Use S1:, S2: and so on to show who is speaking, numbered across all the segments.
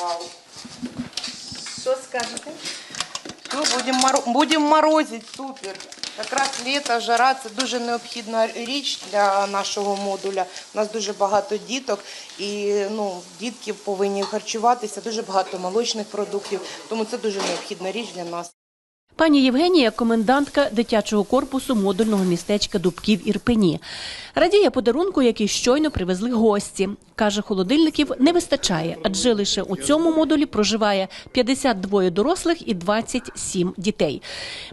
S1: Вау. Що скажете? Ну, будемо мор... будем морозити, супер. Якраз літо, жара це дуже необхідна річ для нашого модуля. У нас дуже багато діток, і ну, дітки повинні харчуватися, дуже багато молочних продуктів, тому це дуже необхідна річ для нас.
S2: Пані Євгенія, комендантка дитячого корпусу модульного містечка Дубків Ірпені. Радіє подарунку, який щойно привезли гості. Каже, холодильників не вистачає, адже лише у цьому модулі проживає 52 дорослих і 27 дітей.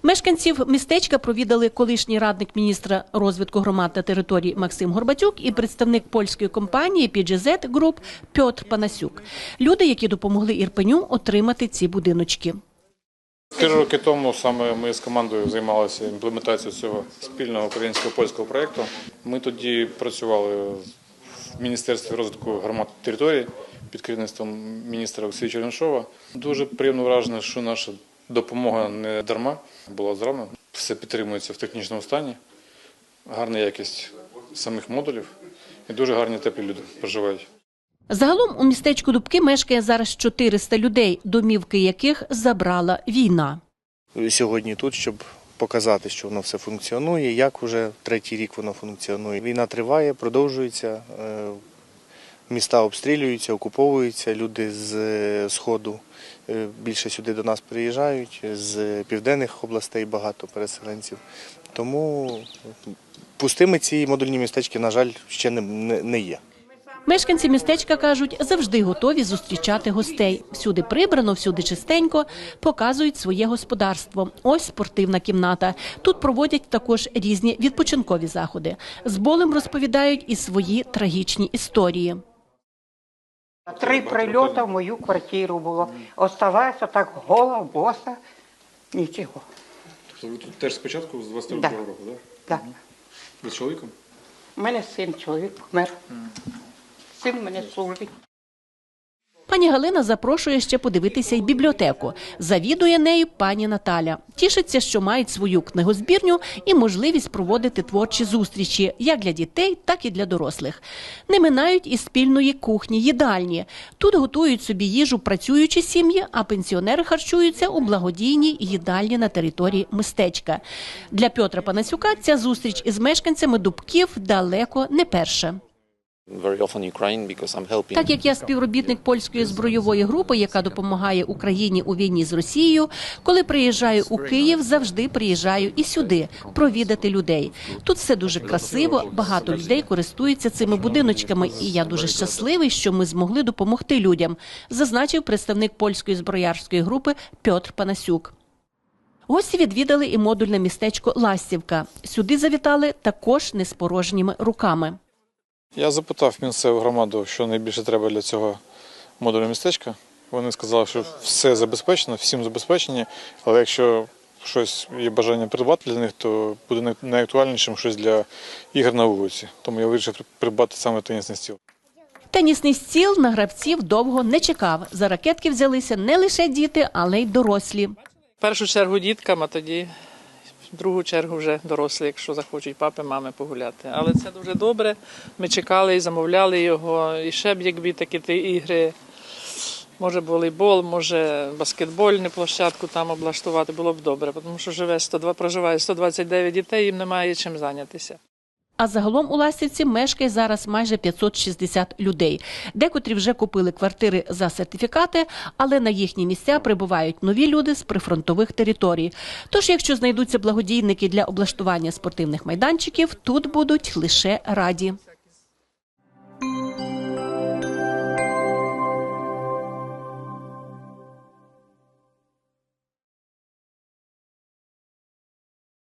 S2: Мешканців містечка провідали колишній радник міністра розвитку громад та територій Максим Горбатюк і представник польської компанії PGZ Group Пьотр Панасюк. Люди, які допомогли Ірпеню отримати ці будиночки.
S3: Три роки тому саме ми з командою займалися імплементацією цього спільного українсько польського проєкту. Ми тоді працювали в Міністерстві розвитку громад та територій під керівництвом міністра Олексія Чернишова. Дуже приємно вражено, що наша допомога не дарма була зроблена. Все підтримується в технічному стані, гарна якість самих модулів і дуже гарні теплі люди проживають.
S2: Загалом у містечку Дубки мешкає зараз 400 людей, домівки яких забрала війна.
S4: сьогодні тут, щоб показати, що воно все функціонує, як уже третій рік воно функціонує. Війна триває, продовжується, е, міста обстрілюються, окуповуються, люди з е, Сходу е, більше сюди до нас приїжджають, з південних областей багато переселенців. Тому пустими ці модульні містечки, на жаль, ще не є.
S2: Мешканці містечка кажуть, завжди готові зустрічати гостей. Всюди прибрано, всюди чистенько, показують своє господарство. Ось спортивна кімната. Тут проводять також різні відпочинкові заходи. З болем розповідають і свої трагічні історії.
S5: Три прильоти в мою квартиру було. Оставалася так гола, боса, нічого.
S3: Тобто ви тут теж спочатку з 22
S5: Да.
S3: року, так?
S5: Да.
S3: Ви з чоловіком?
S5: У мене син чоловік помер. Син мене служить.
S2: Пані Галина запрошує ще подивитися й бібліотеку. Завідує нею пані Наталя. Тішиться, що мають свою книгозбірню і можливість проводити творчі зустрічі як для дітей, так і для дорослих. Не минають і спільної кухні їдальні. Тут готують собі їжу працюючі сім'ї, а пенсіонери харчуються у благодійній їдальні на території містечка. Для Петра Панасюка ця зустріч із мешканцями Дубків далеко не перша. Так як я співробітник польської збройової групи, яка допомагає Україні у війні з Росією, коли приїжджаю у Київ, завжди приїжджаю і сюди провідати людей. Тут все дуже красиво, багато людей користуються цими будиночками, і я дуже щасливий, що ми змогли допомогти людям, зазначив представник польської зброярської групи Пьотр Панасюк. Гості відвідали і модульне містечко Ластівка. Сюди завітали також не з порожніми руками.
S3: Я запитав місцеву громаду, що найбільше треба для цього модульного містечка. Вони сказали, що все забезпечено, всім забезпечені, але якщо щось є бажання придбати для них, то буде найактуальнішим щось для ігор на вулиці. Тому я вирішив придбати саме тенісний стіл.
S2: Тенісний стіл на гравців довго не чекав. За ракетки взялися не лише діти, але й дорослі.
S6: В першу чергу діткам, а тоді в другу чергу вже дорослі, якщо захочуть папи, мами погуляти. Але це дуже добре. Ми чекали і замовляли його. І ще б якби такі ті ігри. Може волейбол, може баскетбольну площадку там облаштувати, було б добре, тому що живе 102, проживає 129 дітей, їм немає чим зайнятися.
S2: А загалом у Ластівці мешкає зараз майже 560 людей. Декотрі вже купили квартири за сертифікати, але на їхні місця прибувають нові люди з прифронтових територій. Тож, якщо знайдуться благодійники для облаштування спортивних майданчиків, тут будуть лише раді.